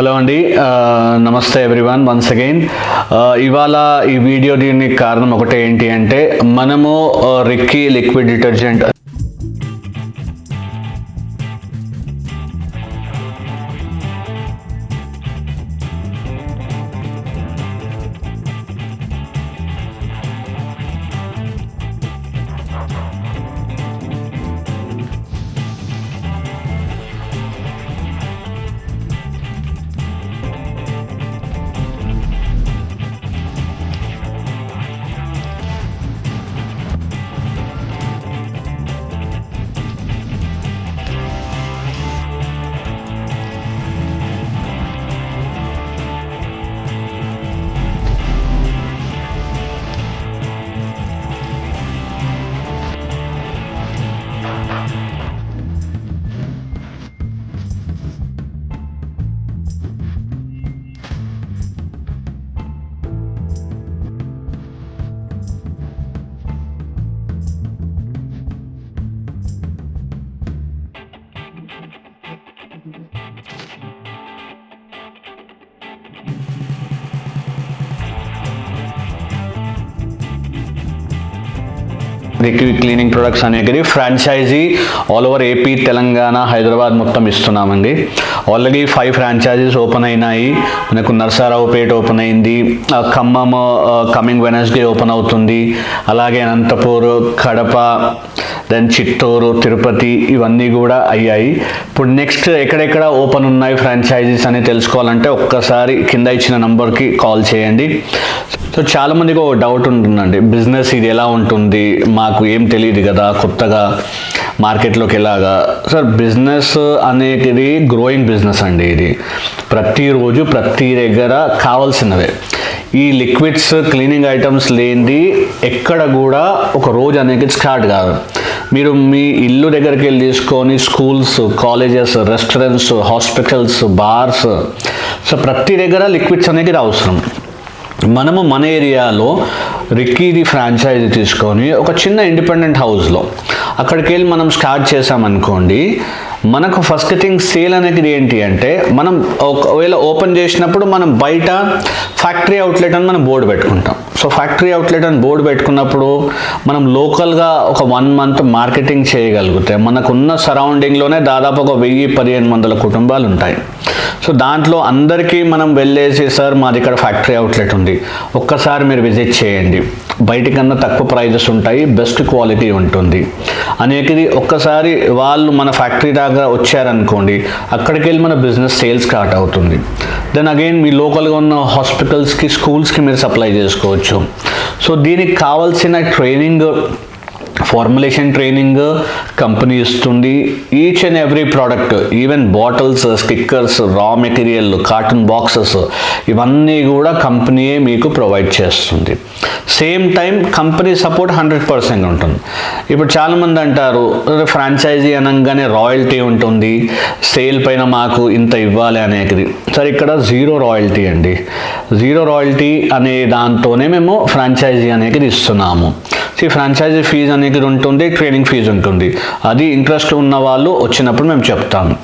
Hello అండి. నమస్తే everyone once again. ఇవాళ ఈ వీడియో దీనికి కారణం ఒకటే ఏంటి అంటే మనము Ricky liquid detergent Ricky cleaning products అనేది franchisee all over AP Telangana Hyderabad మొత్తం ఇస్తున్నామండి. ఆల్రెడీ ఫైవ్ ఫ్రాంచైజీస్ ఓపెన్ అయినాయి. మనకు నర్సారావుపేట ఓపెన్ అయింది. ఆ, ఖమ్మం కమింగ్ వెనస్డే ఓపెన్ అవుతుంది. అలాగే అనంతపూర్ కడప దెన్ చిత్తూరు తిరుపతి ఇవన్నీ కూడా అయ్యాయి. ఇప్పుడు నెక్స్ట్ ఎక్కడెక్కడ ఓపెన్ ఉన్నాయి ఫ్రాంచైజీస్ అని తెలుసుకోవాలంటే ఒక్కసారి కింద ఇచ్చిన నంబర్కి కాల్ చేయండి. సో చాలామందికి ఒక డౌట్ ఉంటుందండి. బిజినెస్ ఇది ఎలా ఉంటుంది? మాకు ఏం తెలియదు కదా కొత్తగా. మార్కెట్లోకి ఎలాగా సార్ బిజినెస్ అనేది గ్రోయింగ్ బిజినెస్ అండి ఇది. ప్రతిరోజు ప్రతి దగ్గర కావాల్సినవే. ఈ లిక్విడ్స్ క్లీనింగ్ ఐటమ్స్ లేనిది ఎక్కడ కూడా ఒక రోజు అనేది స్టార్ట్ కాదు. మీరు మీ ఇల్లు దగ్గరికి వెళ్ళి తీసుకొని schools colleges restaurants hospitals bars so ప్రతి దగ్గర లిక్విడ్స్ అనేది అవసరం. మనము మన ఏరియాలో రిక్కీది ఫ్రాంచైజీ తీసుకొని ఒక చిన్న ఇండిపెండెంట్ హౌస్లో అక్కడికి వెళ్ళి మనం స్టార్ట్ చేసామనుకోండి మనకు ఫస్ట్ థింగ్ సేల్ అనేది ఏంటి అంటే మనం ఒకవేళ ఓపెన్ చేసినప్పుడు మనం బయట ఫ్యాక్టరీ అవుట్లెట్ అని మనం బోర్డు పెట్టుకుంటాం. సో ఫ్యాక్టరీ అవుట్లెట్ అని బోర్డు పెట్టుకున్నప్పుడు మనం లోకల్గా ఒక వన్ మంత్ మార్కెటింగ్ చేయగలిగితే మనకున్న సరౌండింగ్లోనే దాదాపు ఒక వెయ్యి పదిహేను వందల కుటుంబాలు ఉంటాయి. సో దాంట్లో అందరికీ మనం వెళ్ళేసి సార్ మాది ఇక్కడ ఫ్యాక్టరీ అవుట్లెట్ ఉంది. ఒక్కసారి మీరు విజిట్ చేయండి. బయటికన్నా తక్కువ ప్రైజెస్ ఉంటాయి బెస్ట్ క్వాలిటీ ఉంటుంది. అనేకది ఒక్కసారి వాళ్ళు మన ఫ్యాక్టరీ దాకా వచ్చారనుకోండి అక్కడికి వెళ్ళి మన బిజినెస్ సేల్స్ స్టార్ట్ అవుతుంది. దెన్ అగైన్ మీ లోకల్గా ఉన్న హాస్పిటల్స్కి స్కూల్స్కి మీరు సప్లై చేసుకోవచ్చు. సో దీనికి కావాల్సిన ట్రైనింగ్ ఫార్ములేషన్ ట్రైనింగ్ కంపెనీ ఇస్తుంది. Each and every product even bottles stickers raw material carton boxes ఇవన్నీ కూడా కంపెనీయే మీకు ప్రొవైడ్ చేస్తుంది. Same time company support hundred percent ఉంటుంది. ఇప్పుడు చాలామంది అంటారు ఫ్రాంచైజీ అనగానే రాయల్టీ ఉంటుంది. సేల్ పైన మాకు ఇంత ఇవ్వాలి అనేది సరే ఇక్కడ జీరో రాయల్టీ అండి. జీరో రాయల్టీ అనే దాంతోనే మేము ఫ్రాంచైజీ అనేది ఇస్తున్నాము. ఈ ఫ్రాంచైజీ ఫీజు అనేది ఉంటుంది ట్రైనింగ్ ఫీజు ఉంటుంది. అది ఇంట్రెస్ట్ ఉన్న వాళ్ళు వచ్చినప్పుడు మేము చెప్తాము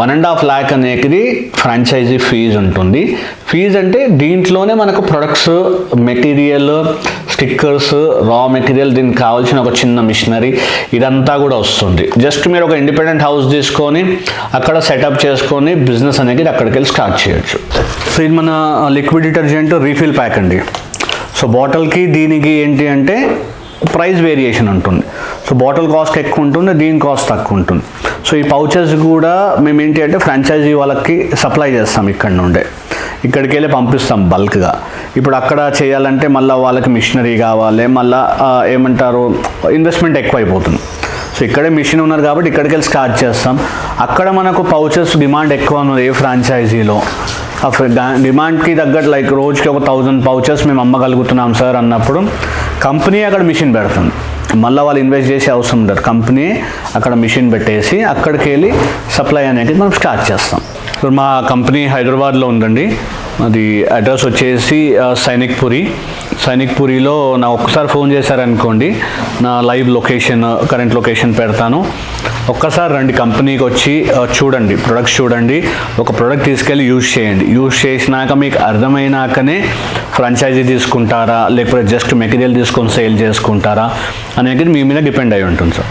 వన్ అండ్ హాఫ్ ల్యాక్ అనేది ఫ్రాంచైజీ ఫీజు ఉంటుంది. ఫీజు అంటే దీంట్లోనే మనకు products material stickers raw material దీనికి కావాల్సిన ఒక చిన్న మిషనరీ ఇదంతా కూడా వస్తుంది. జస్ట్ మీరు ఒక ఇండిపెండెంట్ హౌస్ తీసుకొని అక్కడ సెటప్ చేసుకొని బిజినెస్ అనేది అక్కడికి వెళ్ళి స్టార్ట్ చేయొచ్చు. సో ఇది మన లిక్విడ్ డిటర్జెంట్ రీఫిల్ ప్యాక్ అండి. సో బాటిల్కి దీనికి ఏంటి అంటే ప్రైస్ వేరియేషన్ ఉంటుంది. సో బాటిల్ కాస్ట్ ఎక్కువ ఉంటుంది దీని కాస్ట్ తక్కువ ఉంటుంది. సో ఈ పౌచెస్ కూడా మేము ఏంటి అంటే ఫ్రాంచైజీ వాళ్ళకి సప్లై చేస్తాం ఇక్కడ నుండే. ఇక్కడికి వెళ్ళి పంపిస్తాం బల్క్గా. ఇప్పుడు అక్కడ చేయాలంటే మళ్ళీ వాళ్ళకి మిషనరీ కావాలి మళ్ళీ ఏమంటారు ఇన్వెస్ట్మెంట్ ఎక్కువ అయిపోతుంది సో ఇక్కడే మిషన్ ఉన్నారు కాబట్టి ఇక్కడికి వెళ్ళి స్టార్ట్ చేస్తాం. అక్కడ మనకు పౌచెస్ డిమాండ్ ఎక్కువ ఉన్నది ఏ ఫ్రాంచైజీలో. ఆ డిమాండ్కి తగ్గట్టు లైక్ రోజుకి ఒక థౌజండ్ పౌచెస్ మేము అమ్మగలుగుతున్నాం సార్ అన్నప్పుడు. కంపెనీ అక్కడ మిషన్ పెడుతుంది. మళ్ళీ వాళ్ళు ఇన్వెస్ట్ చేసే అవసరం ఉండదు. కంపెనీ అక్కడ మిషన్ పెట్టేసి అక్కడికి వెళ్ళి సప్లై అనేది మనం స్టార్ట్ చేస్తాం. ఇప్పుడు మా కంపెనీ హైదరాబాద్లో ఉందండి. అది అడ్రస్ వచ్చేసి సైనిక్ పురి సైనిక్పూరిలో నా ఒక్కసారి ఫోన్ చేశారనుకోండి నా లైవ్ లొకేషన్ కరెంట్ లొకేషన్ పెడతాను. ఒక్కసారి రండి కంపెనీకి వచ్చి చూడండి ప్రొడక్ట్స్ చూడండి. ఒక ప్రోడక్ట్ తీసుకెళ్ళి యూజ్ చేయండి. యూజ్ చేసినాక మీకు అర్థమైనాకనే ఫ్రాంచైజీ తీసుకుంటారా లేకపోతే జస్ట్ మెటీరియల్ తీసుకొని సేల్ చేసుకుంటారా అనేది మీ మీద డిపెండ్ అయి ఉంటుంది సార్